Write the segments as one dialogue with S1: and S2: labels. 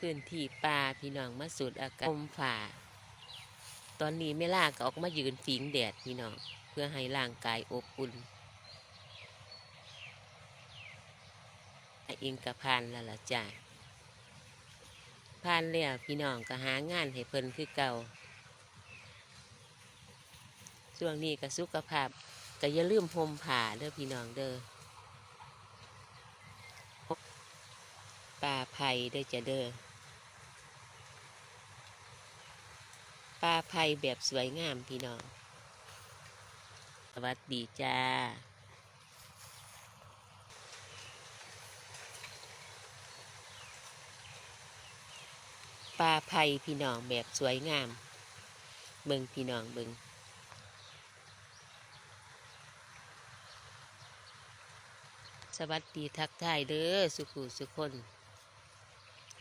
S1: พื้นที่ป่าพี่น้องมาสูดอากาศลมฝ่า ตอนนี้ไม่ล่าก็ออกมายืนฟิงแดดพี่น้องเพื่อให้ร่างกายอบอุ่นอะเองกับพานแล้วล่ะจ้าพานแล้วพี่น้องก็หางานให้เพิ่นคือเก่าช่วงนี้ก็สุขภาพก็อย่าลืมพรมผ่าเด้อพี่น้องเด้อปลาไผ่เด้อจะเด้อ ปลาไผ่แบบสวยงามพี่น้อง สวัสดีจ้าปลาไผ่พี่น้องแบบสวยงาม เบิงพี่น้องเบิงสวัสดีทักทายเด้อสุขุสุคน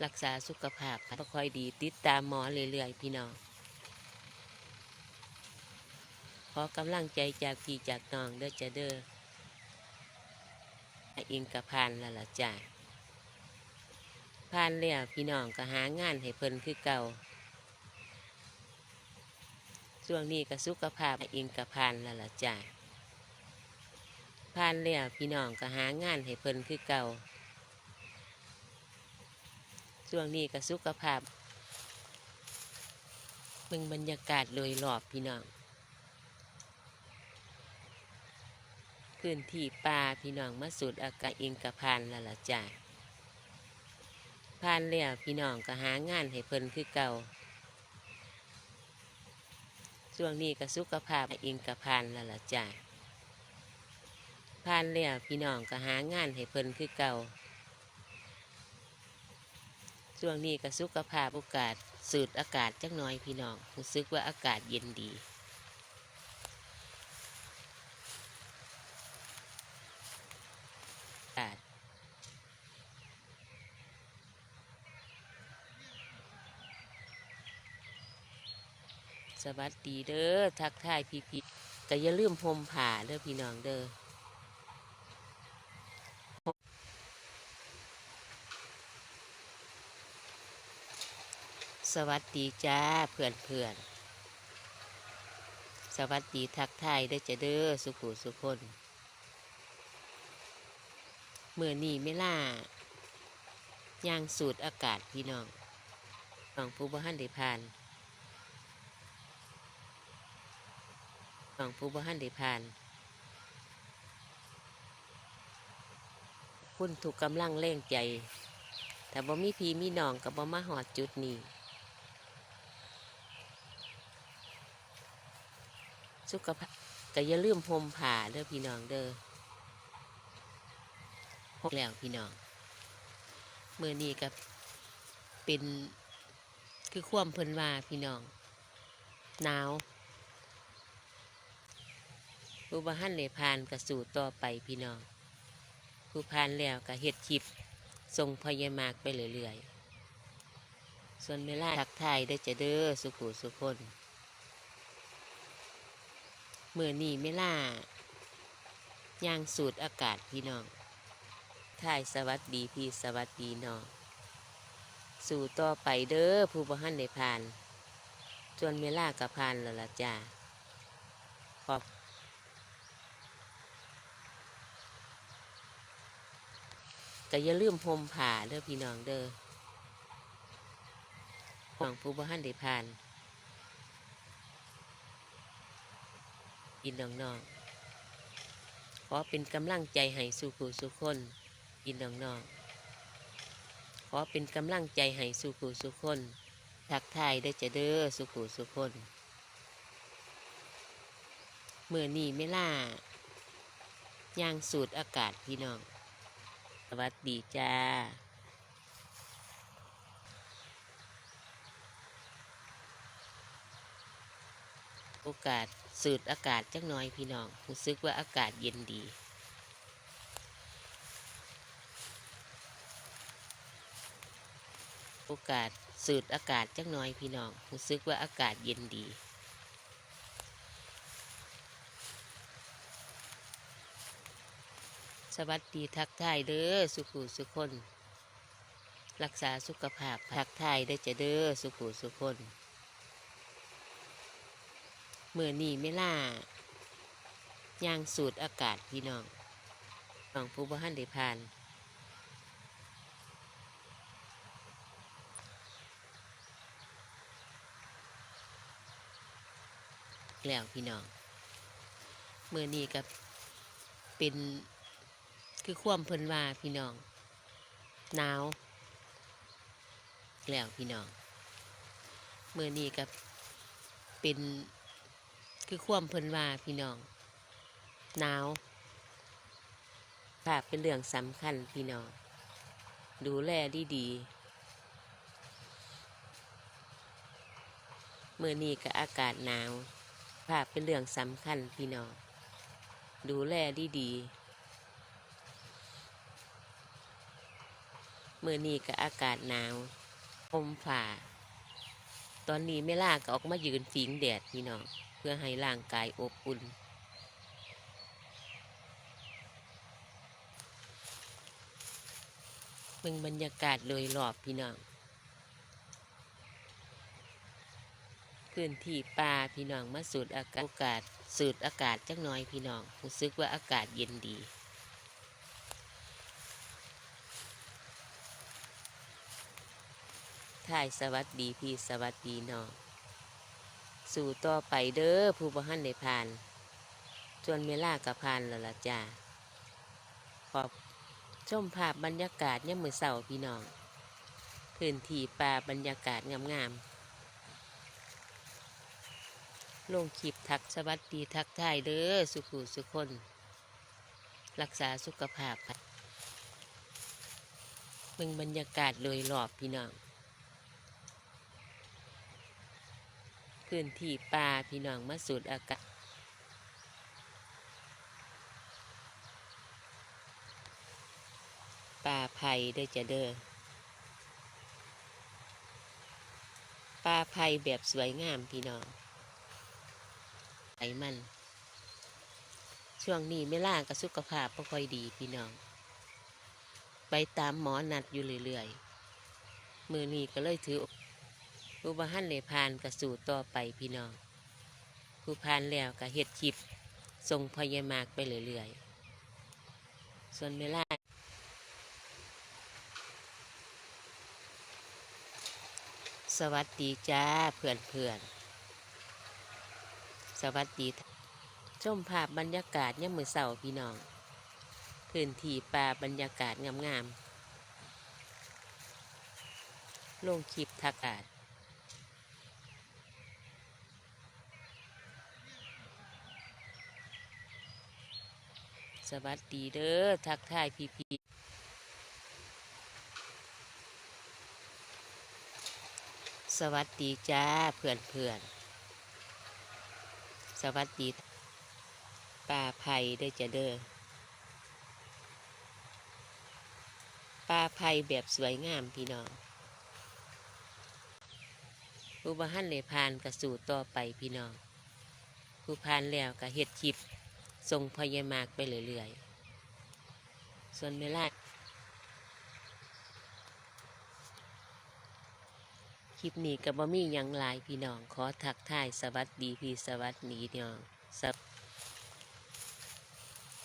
S1: รักษาสุขภาพค่อยดีติดตามหมอเรื่อยๆพี่น้อง ข อกำลังใจจากพี่จากน้องเด้อจะเด้ออ่งกับพานล้วล่ะจ้าพานแล้วพี่น้องก็หางานให้เพิ่นคือเก่าช่วงนี้ก็สุขภาพอ่งกับพานล้วล่ะจ้าพานแล้วพี่น้องก็หางานให้เพิ่นคือเก่าช่วงนี้ก็สุขภาพเบิ่งบรรยากาศโดยรอบพี่น้อง พื้นที่ป่าพี่น้องมาสูดอากาศเองกับพานล้วล่ะจ้าพานแล้วพี่น้องก็หางานให้เพิ่นคือเก่าช่วงนี้ก็สุขภาพเองกับพานล้วล่ะจ้าพานแล้วพี่น้องก็หางานให้เพิ่นคือเก่าช่วงนี้ก็สุขภาพโอกาสสูดอากาศจักหน่อยพี่น้องรู้สึกว่าอากาศเย็นดี อากาศ สวัสดีเด้อทักทายพี่พี่ก็อย่าลืมพรมผ่าเด้อพี่น้องเด้อสวัสดีจ้าเพื่อนเพื่อนสวัสดีทักทายเด้อจะเด้อสุขุสุคนเมื่อนี้ไม่ล่าย่างสูดอากาศพี่น้องน้องผู้บ่หันได้ผ่าน น้องผู้บ่หันได้ผ่าน คุณถูกกำลังเร่งใจ แต่บ่มีพีมีน้องกับบ่มาหอดจุดนี้ สุขภาพก็อย่าลืมพรมผ่าเด้อพี่น้องเด้อพกแล้วพี่น้องเมื่อนี้กับเป็นคือความเพิ่นว่าพี่น้องหนาว ผู้บ้านเลยพานกระสู่ต่อไปพี่น้อง ผู้พานแล้วก็เฮ็ดคลิปส่งพยามากไปเรื่อยๆ ส่วนเวลาทักทายได้จะเด้อสุขุสุคนเมื่อนี้เวลาย่างสูดอากาศพี่น้องท่ายสวัสดีพี่สวัสดีน้องสู่ต่อไปเด้อผู้บ่หันได้ผ่าน จนเวลากับผ่านแล้วล่ะจ้าขอบ ก็อย่าลืมพรมผ่าเด้อพี่น้องเด้อน้องผู้บ่หันได้ผ่านอินน้องๆขอเป็นกำลังใจให้สู่ผู้สุคนอินน้องๆขอเป็นกำลังใจให้สุขูสุคนทักทายได้อจะเด้อสุขูสุคนเมื่อนี้ไม่ล่าย่างสูดอากาศพี่น้อง สวัสดีจ้าโอกาสสูดอากาศจักหน่อยพี่น้องรู้สึกว่าอากาศเย็นดี โอกาสสูดอากาศจักหน่อยพี่น้องรู้สึกว่าอากาศเย็นดี สวัสดีทักทายเด้อสุขุสุคน รักษาสุขภาพทักทายได้อจะเด้อสุขุสุคนเมื่อนี้ไม่ล่ายางสูดอากาศพี่น้องน้องผู้บ่หันได้ผ่าน แล้วพี่น้องเมื่อนี้กับเป็น คือความเพิ่นว่าพี่น้องหนาว แล้วพี่น้องเมื่อนี้กับเป็นคือความเพิ่นว่าพี่น้องหนาวภาพเป็นเรื่องสำคัญพี่น้องดูแลดีดีๆเมื่อนี้กับอากาศหนาวภาพเป็นเรื่องสำคัญพี่น้องดูแลดีดีๆ มื่อนี้กับอากาศหนาวอมฝ่า ตอนนี้ไม่ล่าก็ออกมายืนฟิงแดดพี่น้องเพื่อให้ร่างกายอบอุ่นเบิ่งบรรยากาศโดยรอบพี่น้องพื้นที่ป่าพี่น้องมาสูดอากาศสสูดอากาศจักหน่อยพี่น้องรู้สึกว่าอากาศเย็นดี ทายสวัสดีพี่สวัสดีน้องสู่ต่อไปเด้อผู้บ่หันได้ผ่านจนเวลากับผ่านแล้วล่ะจ้าขอบชมภาพบรรยากาศยามมื้อเช้าพี่น้องพื้นที่ป่าบรรยากาศงามๆลงคลิปทักสวัสดีทักทายเด้อสุขุสุคน รักษาสุขภาพเบิ่งบรรยากาศโดยรอบพี่น้อง พื้นที่ป่าพี่น้องมาสูดอากาศป่าไผ่ได้จะเด้อป่าไผ่แบบสวยงามพี่น้องไอมัน ช่วงนี้ไม่ล่ากับสุขภาพไม่ค่อยดีพี่น้อง ไปตามหมอนัดอยู่เรื่อยๆมือนี้ก็เลยถือ ผู้บ้านเลยพานกระสู่ต่อไปพี่น้อง ผู้พานแล้วก็เฮ็ดคลิปส่งพยามากไปเรื่อยๆ ส่วนเวลาสวัสดีจ้าเพื่อนเพื่อนๆสวัสดีชมภาพบรรยากาศยามมือเสาพี่น้องพื้นที่ป่าบรรยากาศงามๆลงคลิปทักอาก สวัสดีเด้อทักทายพี่พี่สวัสดีจ้าเพื่อนเพื่อนสวัสดีป่าไผ่เด้อจะเด้อป่าไผ่แบบสวยงามพี่น้องผู้บ้านเลยพานกระสู่ต่อไปพี่น้องผู้พานแล้วก็เฮ็ดคลิ ปส่งพยามากไปเรื่อยๆ ส่วนเวลาคลิปนี้ก็บ่มีหยังลายพี่น้อง ขอทักทายสวัสดีพี่สวัสดีน้องสับ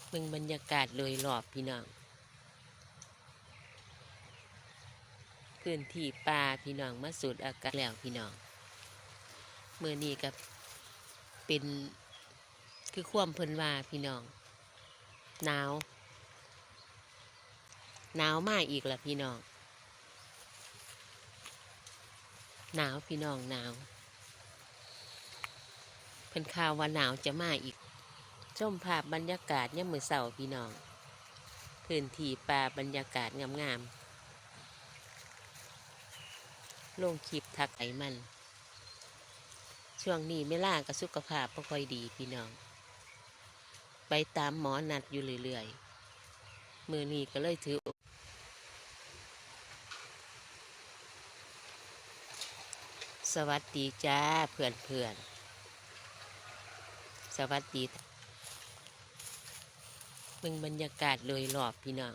S1: เบิ่งบรรยากาศโดยรอบพี่น้องพื้นที่ป่าพี่น้องมาสูดอากาศแล้วพี่น้องเมื่อนี้ก็เป็น คือความเพิ่นว่าพี่น้อง หนาว หนาวมากอีกละพี่น้อง หนาวพี่น้องหนาวเพิ่นข่าวว่าหนาวจะมาอีกชมภาพบรรยากาศย่ามมือเสาพี่น้องพื้นที่ป่าบรรยากาศงามๆลงคลิปทักไอมัน ช่วงนี้ไม่ล่ากับสุขภาพไม่ค่อยดีพี่น้อง ไปตามหมอนัดอยู่เรื่อยๆ มือนี้ก็เลยถือ สวัสดีจ้าเพื่อนเพื่อนๆสวัสดีมึงบรรยากาศโดยรอบพี่น้อง